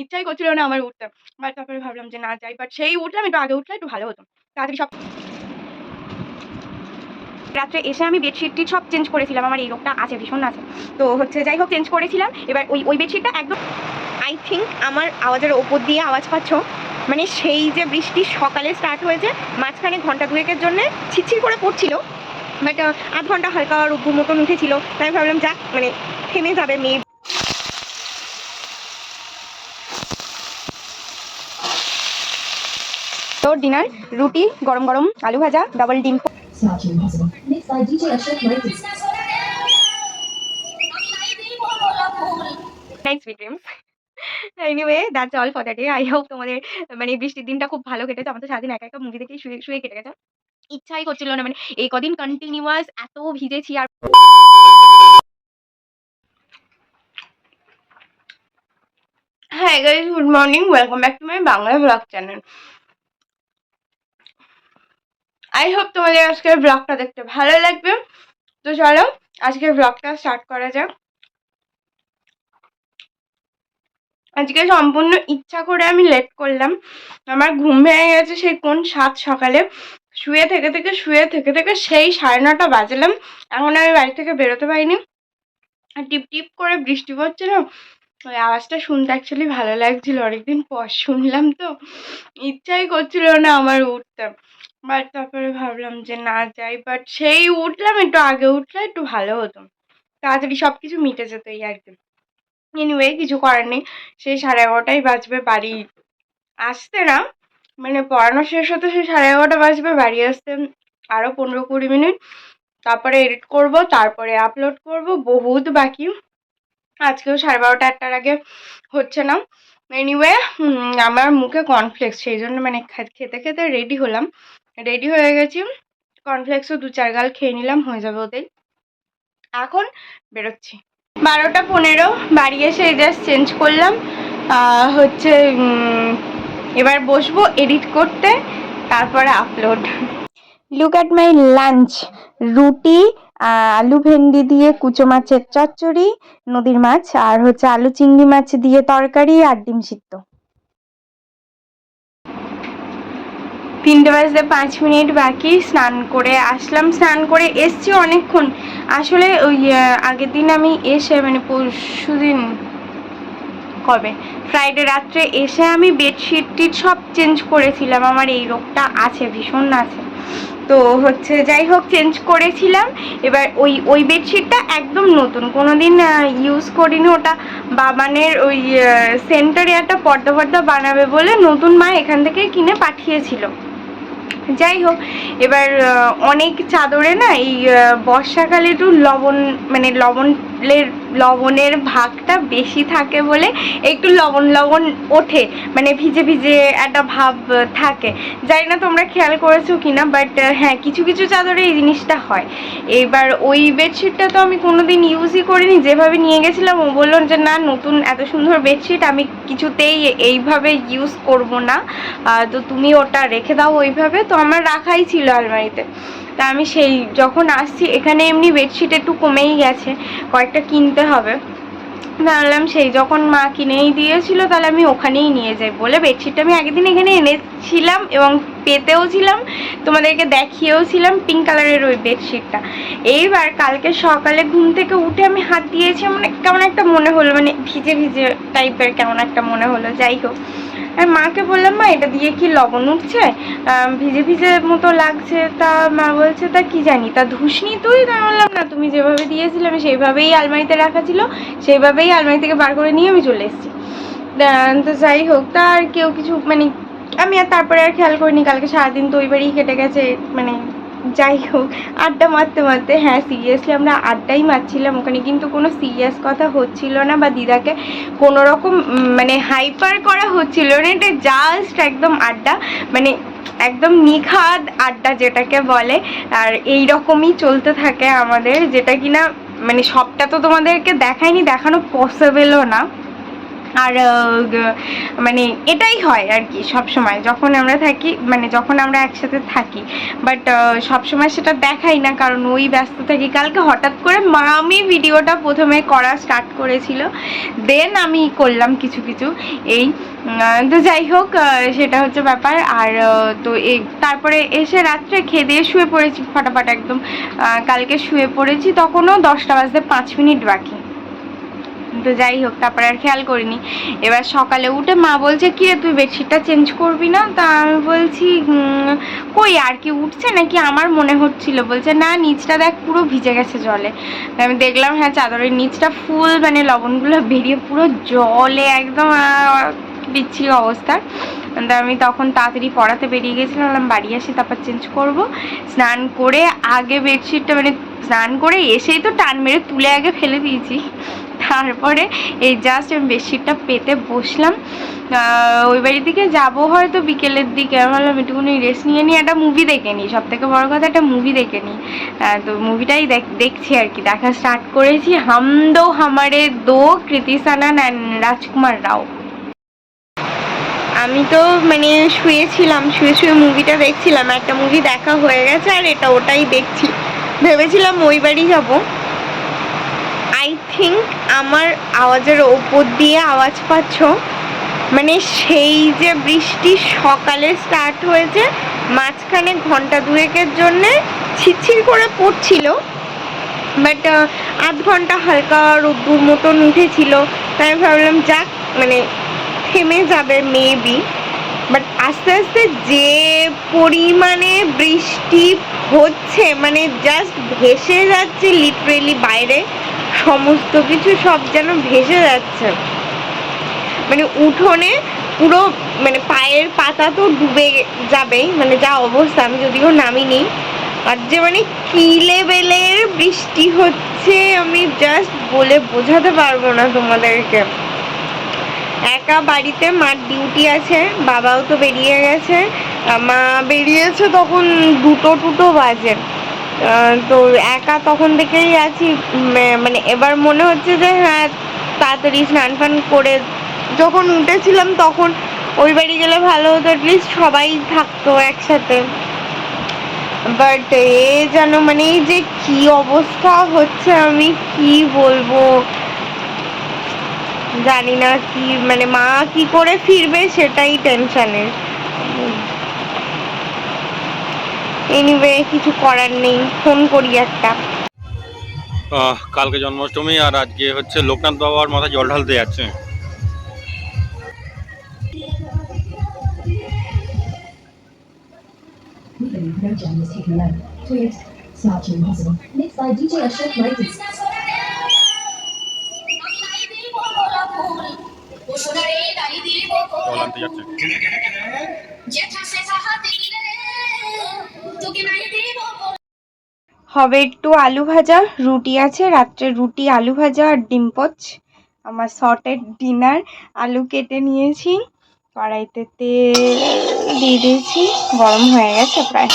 ইচ্ছাই করছিল না আমার উঠতে। বাট তারপরে ভাবলাম যে না যাই বাট সেই উঠলাম একটু আগে উঠলে একটু ভালো হতো। তাড়াতাড়ি সব রাত্রে এসে আমি বেডশিট টিট সব চেঞ্জ করেছিলাম, আমার এই রোগটা আছে, ভীষণ আছে। তো হচ্ছে যাই হোক চেঞ্জ করেছিলাম। এবার ওই ওই বেডশিটটা একদম আই থিঙ্ক আমার আওয়াজের ওপর দিয়ে আওয়াজ পাচ্ছ। মানে সেই যে বৃষ্টি সকালে স্টার্ট হয়েছে, মাঝখানে ঘণ্টা দুয়েকের জন্য ছিটছির করে পড়ছিল। বাট আধ ঘণ্টা হালকা রুগু মতন উঠেছিল। তাই ভাবলাম, যাক মানে থেমে যাবে মেয়ে ডিনার, রুটি, গরম গরম আলু ভাজা ডাবল ডিম। Sweet dreams anyway that's all for the I hope তোমাদের মানে বৃষ্টির দিনটা খুব ভালো কেটেছে। আমার তো সারাদিন একা একা মুভি দেখেই শুয়ে শুয়ে কেটে গেছে। ইচ্ছাই করছিল না মানে এই কদিন কন্টিনিউয়াস এত ভিজেছি আর হ্যাঁ guys good morning welcome back to my Bangla blog channel I hope তোমাদের আজকের ব্লগটা দেখতে ভালো লাগবে। তো চলো, আজকের ব্লগটা স্টার্ট করা যাক। আজকে সম্পূর্ণ ইচ্ছা করে আমি লেট করলাম। আমার ঘুম ভেঙে গেছে সেই কোন সাত সকালে। শুয়ে থেকে থেকে, শুয়ে থেকে থেকে সেই সাড়ে নটা বাজলাম। এখন আমি বাড়ি থেকে বেরোতে পারিনি। আর টিপ টিপ করে বৃষ্টি পড়ছে না? ওই আওয়াজটা শুনতে অ্যাকচুয়ালি ভালো লাগছিল। অনেকদিন পর শুনলাম তো। ইচ্ছাই করছিল না আমার উঠতে। বাট তারপরে ভাবলাম যে না যাই বাট সেই উঠলাম, একটু আগে উঠলে একটু ভালো হতো। তাড়াতাড়ি সব কিছু মিটে যেত এই কি। এনিওয়ে কিছু করার নেই। সেই সাড়ে এগারোটাই বাজবে, বাড়ি আসতে না মানে পড়ানো শেষ হতে সেই সাড়ে এগারোটা বাজবে, বাড়ি আসতে আরও পনেরো কুড়ি মিনিট। তারপরে এডিট করব, তারপরে আপলোড করব, বহুত বাকি। আজকেও সাড়ে বারোটা একটার আগে হচ্ছে না। এনিওয়ে আমার মুখে কর্নফ্লেক্স সেই জন্য মানে খেতে খেতে রেডি হলাম। রেডি হয়ে গেছি। কর্নফ্লেক্সও দু চার গাল খেয়ে নিলাম, হয়ে যাবে ওতেই। এখন বেরোচ্ছি। বারোটা পনেরো, বাড়ি এসে জাস্ট চেঞ্জ করলাম। হচ্ছে এবার বসবো এডিট করতে, তারপরে upload look at my lunch roti aloo bhindi দিয়ে কুচো মাছের চচ্চড়ি, নদীর মাছ, আর হচ্ছে আলু চিংড়ি মাছ দিয়ে তরকারি আর ডিম সিদ্ধ। তিনটে বাজতে পাঁচ মিনিট বাকি, স্নান করে আসলাম। স্নান করে এসছি অনেকক্ষণ। আসলে ওই আগের দিন আমি এসে মানে পরশু দিন কবে? ফ্রাইডে রাত্রে এসে আমি বেডশিট টিট সব চেঞ্জ করেছিলাম। আমার এই রোগটা আছে, ভীষণ আছে। তো হচ্ছে, যাই হোক চেঞ্জ করেছিলাম। এবার ওই ওই বেডশিটটা একদম নতুন। কোনো দিন ইউজ করিনি। ওটা বাবানের ওই সেন্টারে একটা পর্দা পর্দা বানাবে বলে নতুন মা এখান থেকে কিনে পাঠিয়েছিল। যাই হোক এবার অনেক চাদরে না এই বর্ষাকালে একটু লবণ মানে লবণের লবণের ভাগটা বেশি থাকে বলে একটু লবণ লবণ ওঠে। মানে ভিজে ভিজে একটা ভাব থাকে। জানি না তোমরা খেয়াল করেছ কি না বাট হ্যাঁ কিছু কিছু চাদরে এই জিনিসটা হয়। এবার ওই বেডশিটটা তো আমি কোনোদিন ইউজই করিনি। যেভাবে নিয়ে গেছিলাম, ও বলল যে, না, নতুন এত সুন্দর বেডশিট, আমি কিছুতেই এইভাবে ইউজ করব না। তো তুমি ওটা রেখে দাও ওইভাবে। তো আমার রাখাই ছিল আলমারিতে। তা আমি সেই, যখন আসছি, এখানে এমনি বেডশিট একটু কমেই গেছে, কয়েকটা কিনতে হবে। জানলাম সেই যখন মা কিনেই দিয়েছিল, তাহলে আমি ওখানেই নিয়ে যাই। বলে বেডশিটটা আমি আগের দিন এখানে এনেছিলাম এবং পেতেও ছিলাম, তোমাদেরকে দেখিয়েও ছিলাম পিঙ্ক কালারের ওই বেডশিটটা এইবার কালকে সকালে ঘুম থেকে উঠে আমি হাত দিয়েছি মানে কেমন একটা মনে হলো মানে ভিজে ভিজে টাইপের কেমন একটা মনে হলো। যাই হোক। আর মাকে বললাম, মা, এটা দিয়ে কি লবণ উঠছে? ভিজে ভিজে মতো লাগছে। তা মা বলছে, তা কি জানি, তা ধুসনি তুই? তা বললাম, না, তুমি যেভাবে দিয়েছিলে, আমি সেইভাবেই আলমারিতে রাখা ছিল, সেইভাবেই আলমারি থেকে বার করে নিয়ে আমি চলে এসেছি। তো যাই হোক, তা আর কেউ কিছু মানে আমি আর তারপরে আর খেয়াল করিনি, কালকে সারাদিন তো ওই বাড়িই কেটে গেছে মানে যাই হোক, আড্ডা মারতে মারতে হ্যাঁ সিরিয়াসলি আমরা আড্ডাই মারছিলাম ওখানে, কিন্তু কোনো সিরিয়াস কথা হচ্ছিল না বা দিদাকে কোনো রকম মানে হাইপার করা হচ্ছিল না, এটা জাস্ট একদম আড্ডা মানে একদম নিখাদ আড্ডা যেটাকে বলে, আর এই রকমই চলতে থাকে আমাদের, যেটা কিনা মানে সবটা তো তোমাদেরকে দেখায়নি, দেখানো পসিবলও না। আর মানে এটাই হয় আর কি সব সময় যখন আমরা থাকি মানে যখন আমরা একসাথে থাকি। বাট সব সময় সেটা দেখাই না, কারণ ওই ব্যস্ত থাকি। কালকে হঠাৎ করে মা আমি ভিডিওটা প্রথমে করা স্টার্ট করেছিল। দেন আমি করলাম কিছু কিছু। এই তো যাই হোক সেটা হচ্ছে ব্যাপার। আর তো এই, তারপরে এসে রাত্রে খেয়ে দিয়ে শুয়ে পড়েছি, ফটাফট একদম। কালকে শুয়ে পড়েছি, তখনও দশটা বাজতে পাঁচ মিনিট বাকি। তো যাই হোক তারপরে আর খেয়াল করিনি। এবার সকালে উঠে মা বলছে কি রে তুই বেডশিটটা চেঞ্জ করবি না? তা আমি বলছি কই আর কি উঠছে নাকি আমার মনে হচ্ছিল? বলছে না নিচটা দেখ পুরো ভিজে গেছে জলে। আমি দেখলাম হ্যাঁ চাদরের নিচটা ফুল মানে লবণগুলো বেরিয়ে পুরো জলে একদম আহ, বিচ্ছিরি অবস্থা। তা আমি তখন তাড়াতাড়ি পড়াতে বেরিয়ে গেছিলাম বাড়ি আসি তারপর চেঞ্জ করব। স্নান করে আগে বেডশিটটা মানে স্নান করে এসেই তো টান মেরে তুলে আগে ফেলে দিয়েছি। তারপরে এই জাস্ট আমি বেডশিটটা পেতে বসলাম। ওই বাড়ির দিকে যাব হয়তো বিকেলের দিকে। ভাবলাম একটুখানি রেস্ট নিয়ে নিই, একটা মুভি দেখে নিই। সব থেকে বড় কথা একটা মুভি দেখে নিই। তো মুভিটাই দেখছি আর কি। দেখা স্টার্ট করেছি হাম দো হামারে দো কৃতি সানান অ্যান্ড রাজকুমার রাও। আমি তো মানে শুয়েছিলাম, শুয়ে শুয়ে মুভিটা দেখছিলাম। একটা মুভি দেখা হয়ে গেছে আর এটা ওটাই দেখছি। ভেবেছিলাম ওই বাড়ি যাব। থিঙ্ক আমার আওয়াজের ওপর দিয়ে আওয়াজ পাচ্ছ? মানে সেই যে বৃষ্টি সকালে স্টার্ট হয়েছে, মাঝখানে ঘণ্টা দুয়েকের জন্যে ছিটছির করে পড়ছিল। বাট আধ ঘণ্টা হালকা রোদ্দুর মতন উঠেছিল। তাই আমি ভাবলাম, যাক মানে থেমে যাবে মেবি বাট আস্তে আস্তে যে পরিমাণে বৃষ্টি হচ্ছে মানে জাস্ট ভেসে যাচ্ছে লিটারেলি বাইরে সমস্ত কিছু সব যেন ভেসে যাচ্ছে। মানে উঠোনে পুরো মানে পায়ের পাতা তো ডুবে যাবেই মানে যা অবস্থা, আমি যদিও নামিনি। আর যে মানে কি লেভেলের বৃষ্টি হচ্ছে, আমি জাস্ট বলে বোঝাতে পারব না তোমাদেরকে। একা বাড়িতে মার ডিউটি আছে, বাবাও তো বেরিয়ে গেছে। মা বেরিয়েছে তখন দুটো টুটো বাজে। তো একা তখন থেকেই আছি। মানে এবার মনে হচ্ছে যে হ্যাঁ তাড়াতাড়ি স্নান ফান করে যখন উঠেছিলাম তখন ওই বাড়ি গেলে ভালো হতো অ্যাটলিস্ট সবাই থাকতো একসাথে। বাট এ যেন মানে এই যে কি অবস্থা হচ্ছে আমি কি বলব? জানি না কি মানে মা কি করে ফিরবে সেটাই টেনশনের এনিওয়ে কিছু করার নেই। ফোন করি একটা। আহ, কালকে জন্মাষ্টমী আর আজকে হচ্ছে লোকনাথ বাবার মাথায় জল ঢালতে যাচ্ছে। believe no হবে একটু আলু ভাজা, রুটি আছে, রাত্রে রুটি, আলু ভাজা আর ডিম পোচ। আমার শর্টের ডিনার, আলু কেটে নিয়েছি, কড়াইতে তেল দিয়ে দিয়েছি, গরম হয়ে গেছে প্রায়।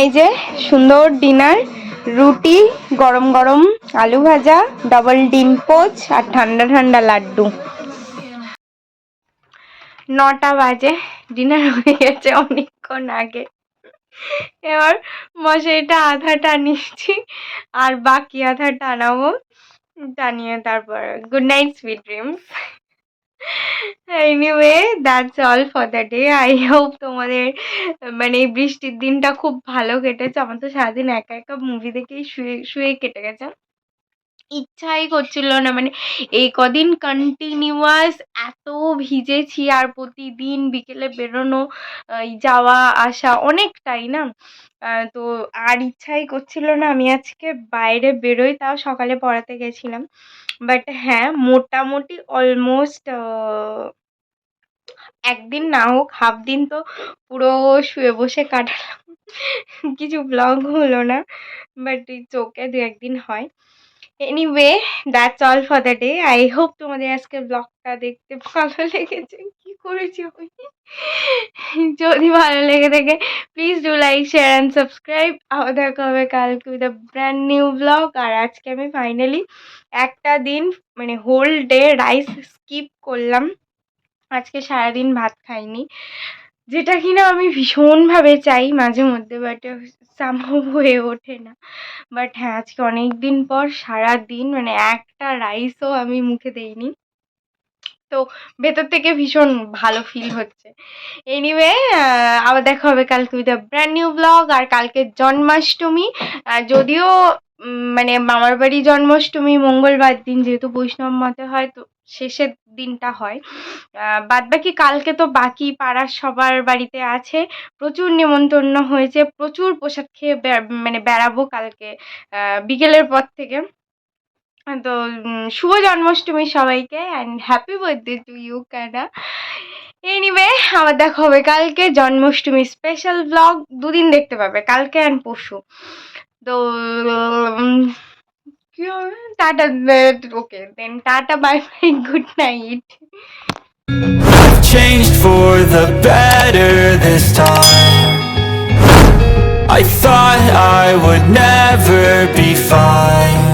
এই যে সুন্দর ডিনার, রুটি, গরম গরম আলু ভাজা ডাবল ডিম পোচ আর ঠান্ডা ঠান্ডা লাড্ডু। নটা বাজে ডিনার হয়ে গেছে অনেকক্ষণ আগে। এবার মশারিটা আধা টানিয়েছি, আর বাকি আধা টানাবো, টানিয়ে তারপর good night sweet dreams anyway that's all for the day I hope তোমাদের মানে এই বৃষ্টির দিনটা খুব ভালো কেটেছে। আমার তো সারাদিন একা একা মুভি দেখেই শুয়ে শুয়ে কেটে গেছে। ইচ্ছাই করছিল না। মানে এই কদিন কন্টিনিউয়াস এত ভিজেছি আর প্রতিদিন বিকেলে বেরোনো যাওয়া, আসা অনেকটাই না? তো আর ইচ্ছাই করছিল না। আমি আজকে বাইরে বেরোই, তাও সকালে পড়াতে গেছিলাম। বাট হ্যাঁ মোটামুটি অলমোস্ট একদিন না হোক হাফ দিন তো পুরো শুয়ে বসে কাটালাম। কিছু ব্লগ হলো না বাট চোখে দু একদিন হয়। Anyway that's all for the day I hope তোমাদের আজকে ব্লগটা দেখতে ভালো লেগেছে। কি করেছি যদি ভালো লেগে থাকে please do like share and subscribe আবার দেখা হবে কালকে with a brand new blog আর আজকে আমি ফাইনালি একটা দিন মানে হোল ডে রাইস স্কিপ করলাম। আজকে সারাদিন ভাত খাইনি। যেটা কিনা আমি ভীষণভাবে চাই মাঝে মধ্যে বাট সম্ভব হয়ে ওঠে না। বাট হ্যাঁ আজকে অনেক দিন পর সারা দিন মানে একটা রাইসও আমি মুখে দেইনি। তো ভেতর থেকে ভীষণ ভালো ফিল হচ্ছে। এনিওয়ে আবার দেখা হবে কালকে উইথ ব্র্যান্ড নিউ ব্লগ আর কালকে জন্মাষ্টমী। যদিও মানে মামার বাড়ি জন্মাষ্টমী, মঙ্গলবার দিন, যেহেতু বৈষ্ণব মতে হয়, তো শেষের দিনটা হয়। বাদ বাকি কালকে তো বাকি পাড়ার সবার বাড়িতে আছে। প্রচুর নেমন্তন্ন হয়েছে, প্রচুর প্রসাদ খেয়ে মানে বেড়াবো কালকে বিকেলের পর থেকে। তো শুভ জন্মাষ্টমী সবাইকে and happy birthday to you Kanha anyway আবার দেখা হবে কালকে জন্মাষ্টমী স্পেশাল ব্লগ দুদিন দেখতে পাবে, কালকে অ্যান্ড পরশু। তো tata okay then tata good night. I've Changed for the better this time. I thought I would never be fine.